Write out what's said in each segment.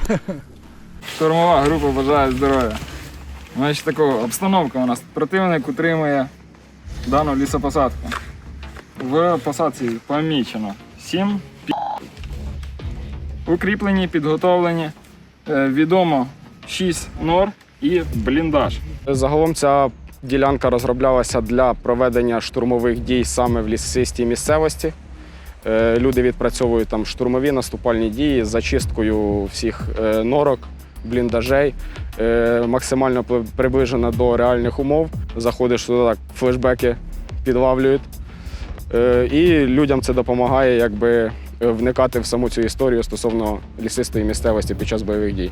Штурмова група бажає здоров'я. Значить, такого обстановка у нас. Противник утримує дану лісопосадку. В посадці помічено 7 пі. Укріплені, підготовлені. Е, Відомо 6 нор і бліндаж. Загалом ця ділянка розроблялася для проведення штурмових дій саме в лісистій місцевості. Е, Люди відпрацьовують там штурмові наступальні дії з зачисткою всіх е, норок, бліндажей, е, максимально приближена до реальних умов. Заходиш туди, так, флешбеки підлавлюють. І людям це допомагає якби, вникати в саму цю історію стосовно лісистої місцевості під час бойових дій.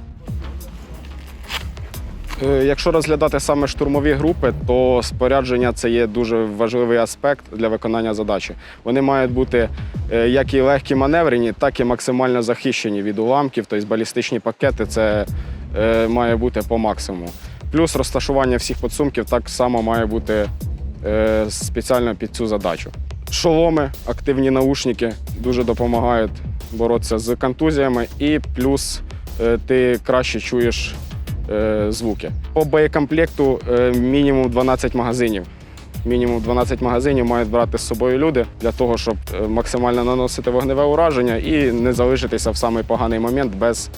Е, Якщо розглядати саме штурмові групи, то спорядження це є дуже важливий аспект для виконання задачі. Вони мають бути е, як і легкі маневрені, так і максимально захищені від уламків, тобто балістичні пакети це е, має бути по максимуму. Плюс розташування всіх підсумків так само має бути спеціально під цю задачу. Шоломи, активні наушники дуже допомагають боротися з контузіями, і плюс ти краще чуєш звуки. По боєкомплекту е, мінімум 12 магазинів. Мінімум 12 магазинів мають брати з собою люди для того, щоб е, максимально наносити вогневе ураження і не залишитися в самий поганий момент без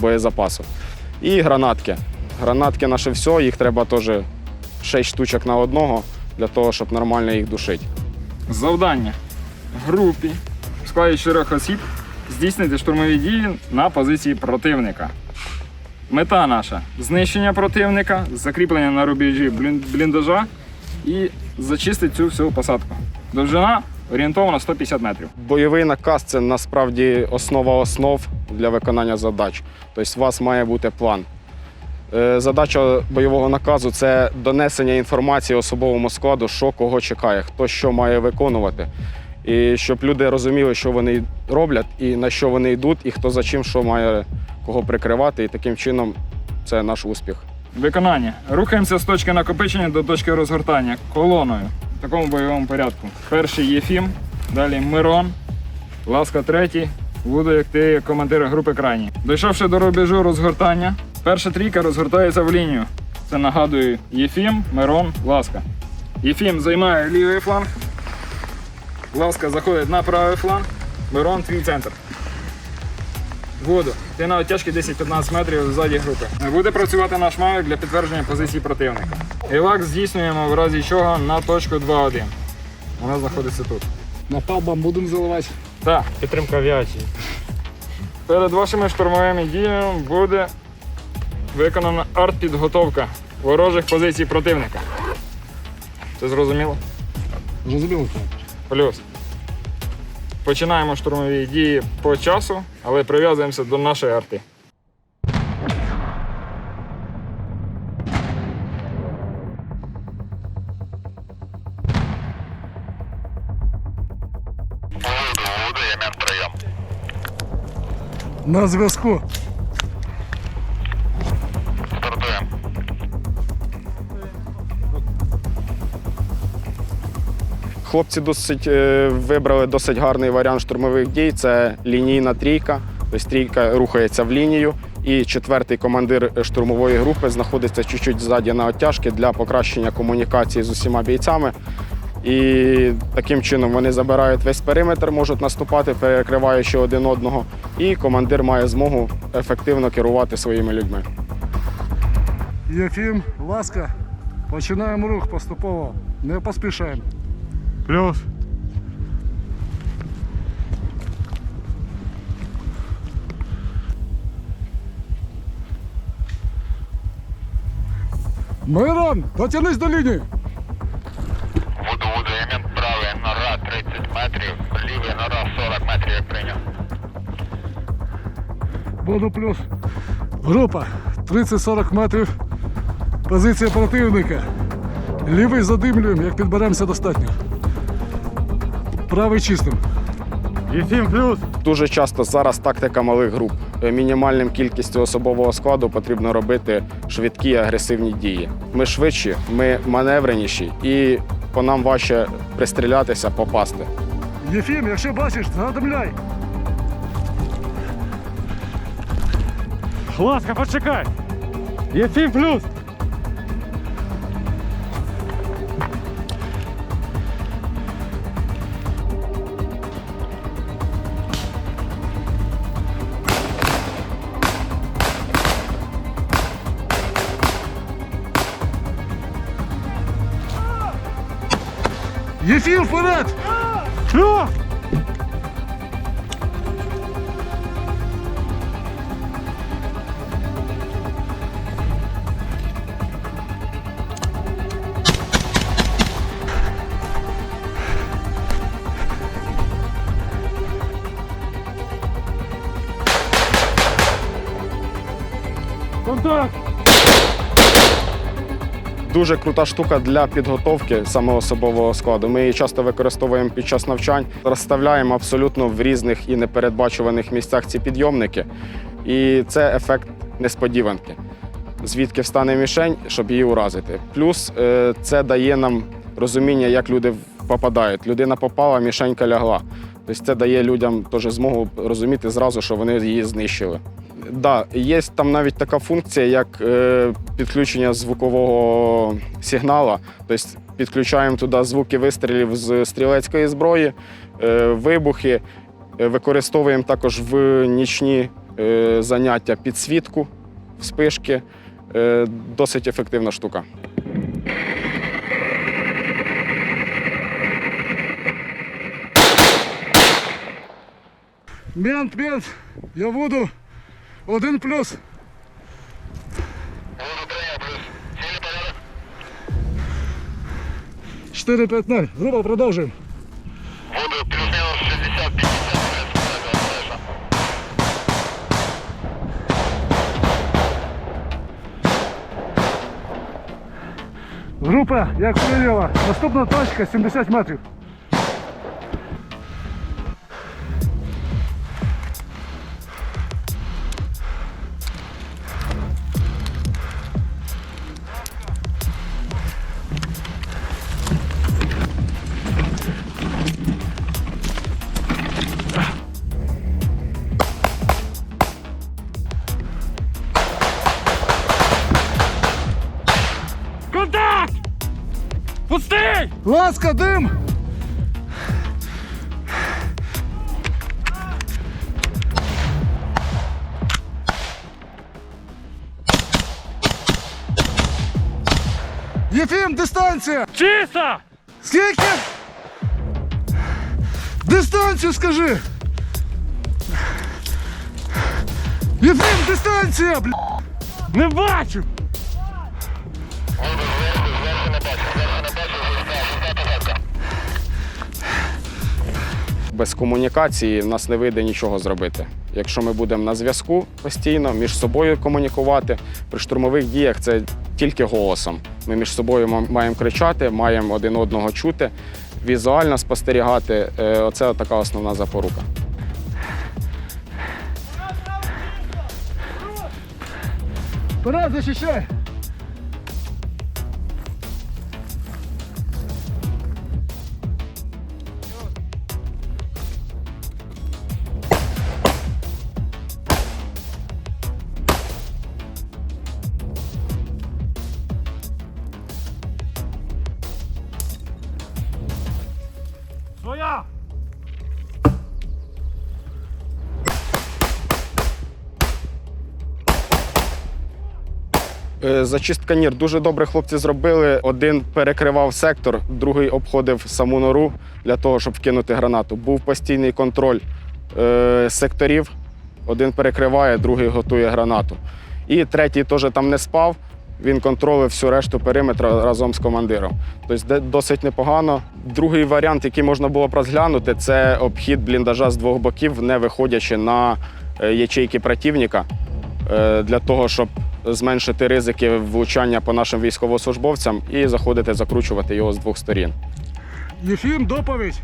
боєзапасу. І гранатки. Гранатки наше все, їх треба теж 6 штучок на одного для того, щоб нормально їх душити. Завдання групі в складі чотирьох осіб здійснити штурмові дії на позиції противника. Мета наша знищення противника, закріплення на рубежі бліндажа і зачистити цю всю посадку. Довжина орієнтовно 150 метрів. Бойовий наказ це насправді основа основ для виконання задач. Тобто у вас має бути план. Е, Задача бойового наказу це донесення інформації особовому складу, що кого чекає, хто що має виконувати. І щоб люди розуміли, що вони роблять, і на що вони йдуть, і хто за чим що має кого прикривати. І таким чином це наш успіх. Виконання. Рухаємося з точки накопичення до точки розгортання колоною в такому бойовому порядку. Перший Єфім, далі Мирон, Ласка третій. Буду як ти командир групи крайній. Дійшовши до рубежу розгортання, перша трійка розгортається в лінію. Це нагадую Єфім, Мирон, Ласка. Єфім займає лівий фланг. Ласка заходить на правий фланг. Мирон твій центр. Воду. Ти на оттяжки 10-15 метрів ззаді групи. Буде працювати наш мавик для підтвердження позиції противника. Евак здійснюємо в разі чого на точку 2-1. Вона знаходиться тут. На палбам будемо заливати. Так, Підтримка авіації. перед вашими штурмовими діями буде виконана артпідготовка ворожих позицій противника. Це зрозуміло? Зрозуміло це? Плюс. Починаємо штурмові дії по часу, але прив'язуємося до нашої арти. На зв'язку. Хлопці досить е, вибрали досить гарний варіант штурмових дій. Це лінійна трійка. Тобто трійка рухається в лінію. І четвертий командир штурмової групи знаходиться чуть-чуть ззаді на оттяжки для покращення комунікації з усіма бійцями. І таким чином вони забирають весь периметр, можуть наступати, перекриваючи один одного. І командир має змогу ефективно керувати своїми людьми. Єфім, ласка. Починаємо рух поступово. Не поспішаємо. Плюс. Мирон, дотянись до лінії. Буду, буду, елемент правий, нора 30 метрів, лівий нора 40 метрів, як прийняв. Буду плюс. Група 30-40 метрів. Позиція противника. Лівий задимлюємо, як підберемося достатньо. Правий чистим. Єфім плюс. Дуже часто зараз тактика малих груп. Е, Мінімальним кількістю особового складу потрібно робити швидкі агресивні дії. Ми швидші, ми маневреніші і по нам важче пристрілятися, попасти. Єфім, якщо бачиш, задимляй. Ласка, почекай. Єфім плюс. Ефим вперед! Плюс. Дуже крута штука для підготовки саме особового складу. Ми її часто використовуємо під час навчань, розставляємо абсолютно в різних і непередбачуваних місцях ці підйомники. І це ефект несподіванки. Звідки встане мішень, щоб її уразити. Плюс е, це дає нам розуміння, як люди попадають. Людина попала, мішенька лягла. Тобто це дає людям теж змогу розуміти зразу, що вони її знищили. Да, є там навіть така функція, як е, підключення звукового сигнала. Тобто підключаємо туди звуки вистрілів з стрілецької зброї, е, вибухи. Е, Використовуємо також в нічні е, заняття підсвітку, вспишки. Е, досить ефективна штука. Мент, мент, я буду. Один плюс. Воду прийняв плюс. Цілі порядок. 4-5-0. Група, продовжуємо. Воду плюс-мінус 60-50 метрів. Обережно. Група, як прийняла. Наступна точка 70 метрів. Ласка, дим! Єфім, дистанція! Чисто. Скільки? Дистанцію скажи! Єфім, дистанція! Бля! Не бачу. Без комунікації в нас не вийде нічого зробити. Якщо ми будемо на зв'язку постійно, між собою комунікувати, при штурмових діях це тільки голосом. Ми між собою маємо кричати, маємо один одного чути, візуально спостерігати. Е, Оце така основна запорука. Вперед, защищай! Зачистка нір дуже добре хлопці зробили. Один перекривав сектор, другий обходив саму нору для того, щоб вкинути гранату. Був постійний контроль е, секторів. Один перекриває, другий готує гранату. І третій теж там не спав. Він контролює всю решту периметра разом з командиром. Тобто досить непогано. Другий варіант, який можна було б розглянути, це обхід бліндажа з двох боків, не виходячи на е, ячейки противника е, для того, щоб зменшити ризики влучання по нашим військовослужбовцям і заходити закручувати його з двох сторін. Єфім, доповідь!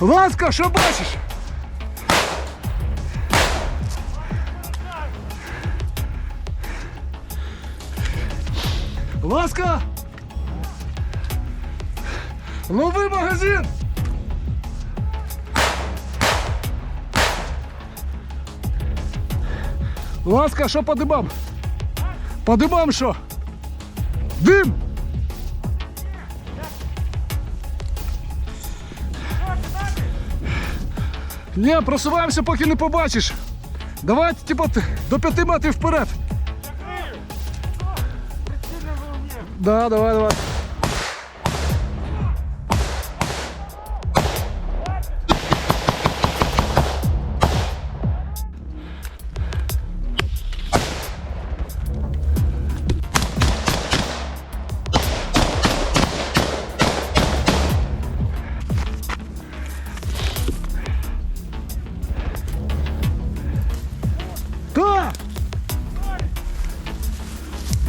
Ласка, що бачиш? Ласка! Лови магазин! Ласка, що по димам? По димам що? Дим! Ні, просуваємося, поки не побачиш. Давай, типа, до п'яти метрів вперед. Да, давай, давай.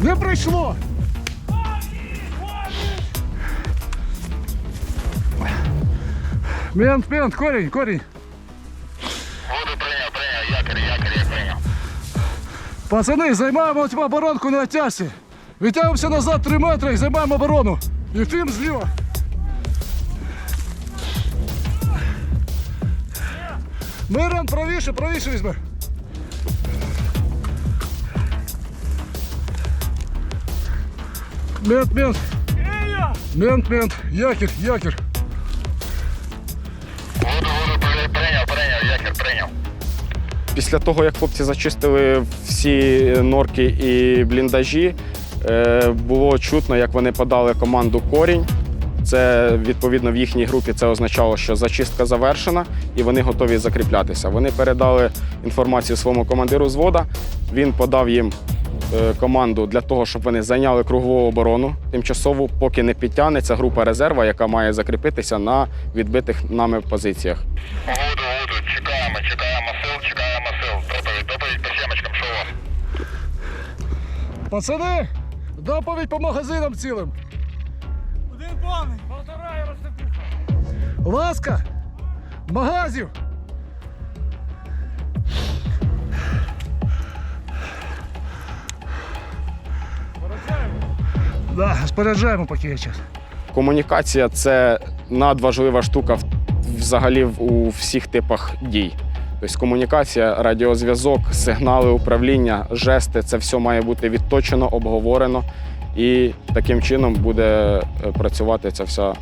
Не пройшло! Мент, мент, корень, корень. Воду прийняв, прийняв, якорь, якорь, я прийняв. Пацани, займаємо типа, оборонку на тясі. Витягуємося назад 3 метри і займаємо оборону. Єфім зліва. Мирон, правіше, правіше візьме. Мент, мент. Мент, мент. Якір, якір. Після того, як хлопці зачистили всі норки і бліндажі, е, було чутно, як вони подали команду корінь. Це відповідно в їхній групі це означало, що зачистка завершена і вони готові закріплятися. Вони передали інформацію своєму командиру звода. Він подав їм е, команду для того, щоб вони зайняли кругову оборону тимчасову, поки не підтягнеться група резерва, яка має закріпитися на відбитих нами позиціях. Воду, воду, чекаємо, чекаємо сил, чекаємо сил. Доповідь, доповідь по сімочкам, що у вас? Пацани, доповідь по магазинам цілим. Один повний. Полтора і розсипуха. Ласка! Магазів! Да, споряджаємо поки є час. Комунікація це надважлива штука взагалі у всіх типах дій. Тобто комунікація, радіозв'язок, сигнали управління, жести це все має бути відточено, обговорено, і таким чином буде е, працювати ця вся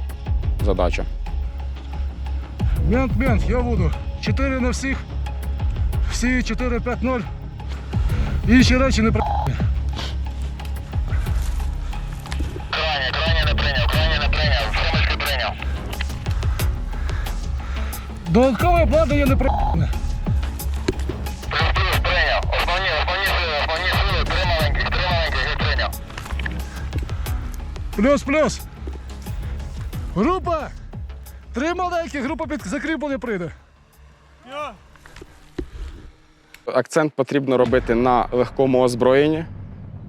задача. Мент, мент, я буду. Чотири на всіх. Всі 4-5-0. Інші речі не про. Крайні, крайні не прийняв, крайні не прийняв, сімочки прийняв. Додаткове обладнання не про. Плюс-плюс. Група! Три маленькі, група під закріплення прийде. Акцент потрібно робити на легкому озброєнні,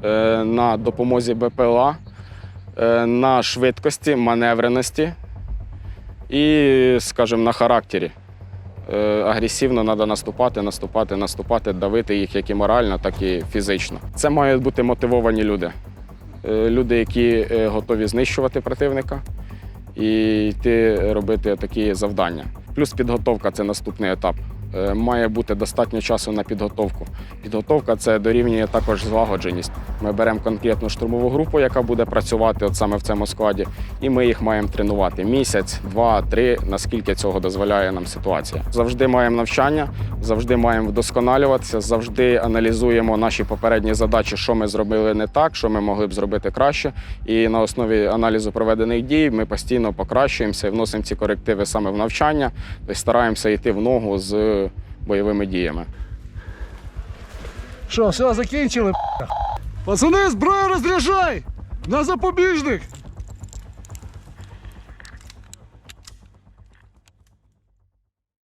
е, на допомозі БПЛА, е, на швидкості, маневреності і, скажімо, на характері. Е, Агресивно треба наступати, наступати, наступати, давити їх як і морально, так і фізично. Це мають бути мотивовані люди. Е, Люди, які е, готові знищувати противника і йти робити такі завдання. Плюс підготовка це наступний етап. Е, Має бути достатньо часу на підготовку. Підготовка це дорівнює також злагодженість. Ми беремо конкретну штурмову групу, яка буде працювати от саме в цьому складі, і ми їх маємо тренувати місяць, два, три, наскільки цього дозволяє нам ситуація. Завжди маємо навчання, завжди маємо вдосконалюватися, завжди аналізуємо наші попередні задачі, що ми зробили не так, що ми могли б зробити краще. І на основі аналізу проведених дій ми постійно покращуємося і вносимо ці корективи саме в навчання, тобто стараємося йти в ногу з бойовими діями. Що, все, закінчили? Пацани, зброю розряджай! На запобіжник!